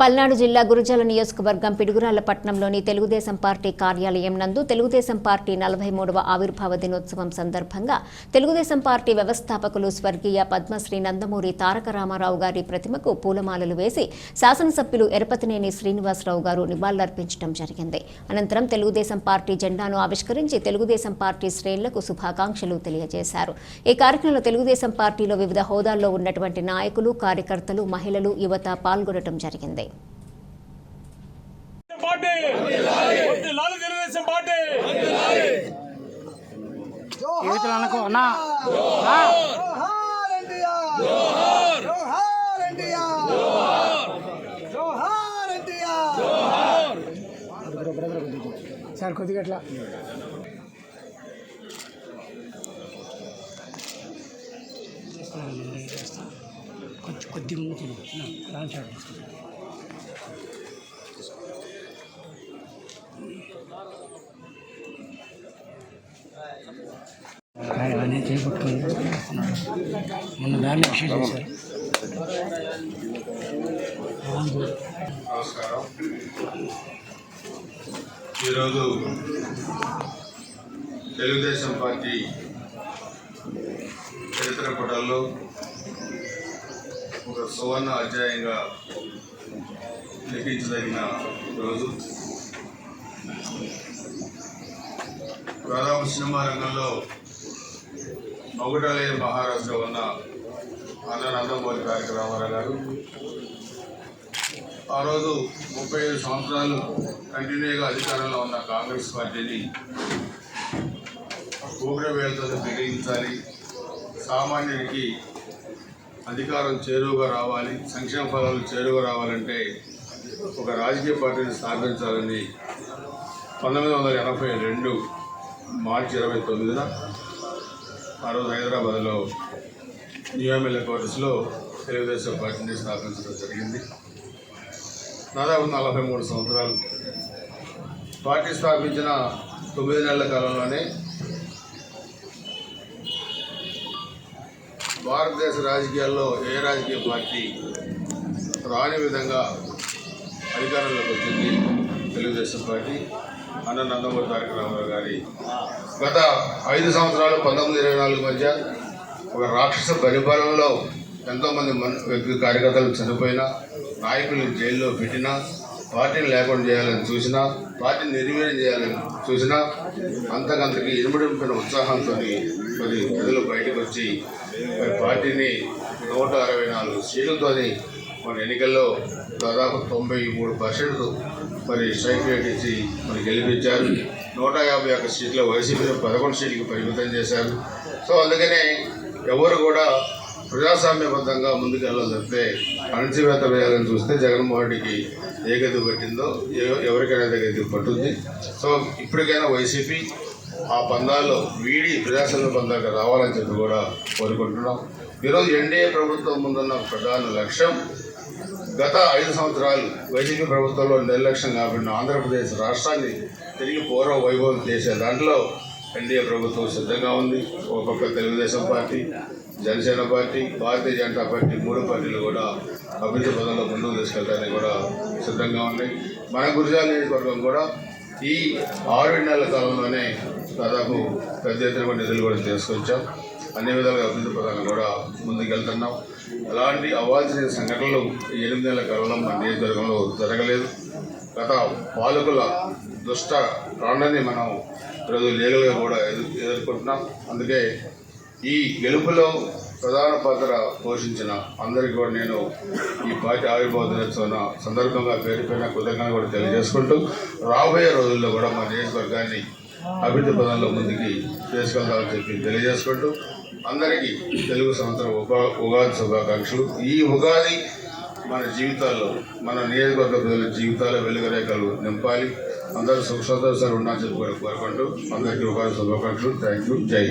పల్నాడు జిల్లా గురుజల నియోజకవర్గం పిడుగురాళ్ళ పట్టణంలోని తెలుగుదేశం పార్టీ కార్యాలయం నందు తెలుగుదేశం పార్టీ నలభై మూడవ ఆవిర్భావ దినోత్సవం సందర్భంగా తెలుగుదేశం పార్టీ వ్యవస్థాపకులు స్వర్గీయ పద్మశ్రీ నందమూరి తారక రామారావు గారి ప్రతిమకు పూలమాలలు వేసి శాసనసభ్యులు ఎరపతినేని శ్రీనివాసరావు గారు నివాళులర్పించడం జరిగింది. అనంతరం తెలుగుదేశం పార్టీ జెండాను ఆవిష్కరించి తెలుగుదేశం పార్టీ శ్రేణులకు శుభాకాంక్షలు తెలియజేశారు. ఈ కార్యక్రమంలో తెలుగుదేశం పార్టీలో వివిధ హోదాల్లో ఉన్నటువంటి నాయకులు కార్యకర్తలు మహిళలు యువత పాల్గొనడం జరిగింది. పార్టీ. వర్ధిల్లాలి తెలుగుదేశం పార్టీ. అనుకో అన్నా సార్ కొద్దిగా అట్లా. కొద్ది ముందు రాని సార్ అవన్నీ చేపట్టుకుని మొన్న దాన్ని విషయం చేశారు. నమస్కారం. ఈరోజు తెలుగుదేశం పార్టీ చరిత్ర పుటల్లో ఒక సువర్ణ అధ్యాయంగా లిఖించదగిన రోజు. ప్రధాన సినిమా రంగంలో మొగుటాలయ మహారాష్ట్ర ఉన్న అన్న నందమూరి తారక రామారావు గారు. ఆ రోజు ముప్పై ఐదు సంవత్సరాలు కంటిన్యూగా అధికారంలో ఉన్న కాంగ్రెస్ పార్టీని ఉగ్రవేలతో బిగించాలి సామాన్యుడికి అధికారం చేరువుగా రావాలి సంక్షేమ ఫలాలు చేరువుగా రావాలంటే ఒక రాజకీయ పార్టీని స్థాపించాలని పంతొమ్మిది వందల ఎనభై రెండు మార్చి ఇరవై తొమ్మిదిన ఆ రోజు హైదరాబాద్లో న్యూఎంఎల్ఏ క్వార్టర్స్లో తెలుగుదేశం పార్టీని స్థాపించడం జరిగింది. దాదాపు నలభై మూడు సంవత్సరాలు. పార్టీ స్థాపించిన తొమ్మిది నెలల కాలంలోనే భారతదేశ రాజకీయాల్లో ఏ రాజకీయ పార్టీ రాని విధంగా అధికారంలోకి వచ్చింది తెలుగుదేశం పార్టీ. అన్న నందమూరి తారక రామారావు గారి గత ఐదు సంవత్సరాలు పంతొమ్మిది ఇరవై నాలుగు మధ్య ఒక రాక్షస పరిపాలనలో ఎంతోమంది మన వ్యక్తి కార్యకర్తలు చనిపోయినా నాయకులు జైల్లో పెట్టినా పార్టీని లేకుండా చేయాలని చూసినా పార్టీని నిర్వీర్యం చేయాలని చూసినా అంతకంతకి ఇనుమడింపిన ఉత్సాహంతో మరి ప్రజలు బయటకు వచ్చి మరి పార్టీని నూట అరవై నాలుగు సీట్లతోని మన ఎన్నికల్లో దాదాపు తొంభై మూడు పర్సెంట్ మరి స్ట్రైక్ ఇచ్చి మరి గెలిపించారు. నూట యాభై ఒక్క సీట్లు వైసీపీలో పదకొండు సీట్లకు పరిమితం చేశారు. సో అందుకనే ఎవరు కూడా ప్రజాస్వామ్యబద్ధంగా ముందుకు వెళ్ళాలి తప్పితే అణచివేత వేయాలని చూస్తే జగన్మోహన్ రెడ్డికి ఏ గది పట్టిందో ఎవరికైనా గది పట్టుద్ది. సో ఇప్పటికైనా వైసీపీ ఆ పందాల్లో వీడి ప్రజాస్వామ్య పందాలకు రావాలని చెప్పి కూడా కోరుకుంటున్నాం. ఈరోజు ఎన్డీఏ ప్రభుత్వం ముందున్న ప్రధాన లక్ష్యం గత ఐదు సంవత్సరాలు వైసీపీ ప్రభుత్వంలో నిర్లక్ష్యం కాబట్టి ఆంధ్రప్రదేశ్ రాష్ట్రాన్ని తిరిగి పూర్వ వైభవం చేసే దాంట్లో ఎన్డీఏ ప్రభుత్వం సిద్ధంగా ఉంది. ఒక పక్క Telugu Desam party Janasena party Bharatiya Janata party మూడు పార్టీలు కూడా అభివృద్ధి పదంలో ముందుకు తీసుకెళ్ళడానికి కూడా సిద్ధంగా ఉన్నాయి మన గురిజాల నియోజకవర్గం కూడా ఈ ఆరు నెలల కాలంలోనే దాదాపు పెద్ద ఎత్తున నిధులు కూడా తీసుకొచ్చాం. అన్ని విధాలుగా అభివృద్ధి పదాలను కూడా ముందుకెళ్తున్నాం. అలాంటి అవ్వాల్సిన సంఘటనలు ఈ ఎనిమిది నెలల కాలంలో మన నియోజకవర్గంలో జరగలేదు. గత పాలకుల దుష్ట కాండాన్ని మనం ఈరోజు లీగల్గా కూడా ఎదు ఎదుర్కొంటున్నాం. అందుకే ఈ గెలుపులో ప్రధాన పాత్ర పోషించిన అందరికీ కూడా నేను ఈ పార్టీ ఆవిర్భావ దినోత్సవం సందర్భంగా పేరుపైన కృతజ్ఞతలు కూడా తెలియజేసుకుంటూ రాబోయే రోజుల్లో కూడా మా నియోజకవర్గాన్ని అభివృద్ధి పదంలో ముందుకి తీసుకెళ్తామని చెప్పి తెలియజేసుకుంటూ అందరికీ తెలుగు సంవత్సరం ఉపా ఉగాది శుభాకాంక్షలు. ఈ ఉగాది మన జీవితాల్లో మన నియోజకవర్గ ప్రజల జీవితాల్లో వెలుగురేఖలు నింపాలి. అందరూ సుఖ సంతోషాలు ఉండాలని చెప్పి కోరుకుంటూ అందరికీ ఉగాది శుభాకాంక్షలు. థ్యాంక్ యూ జై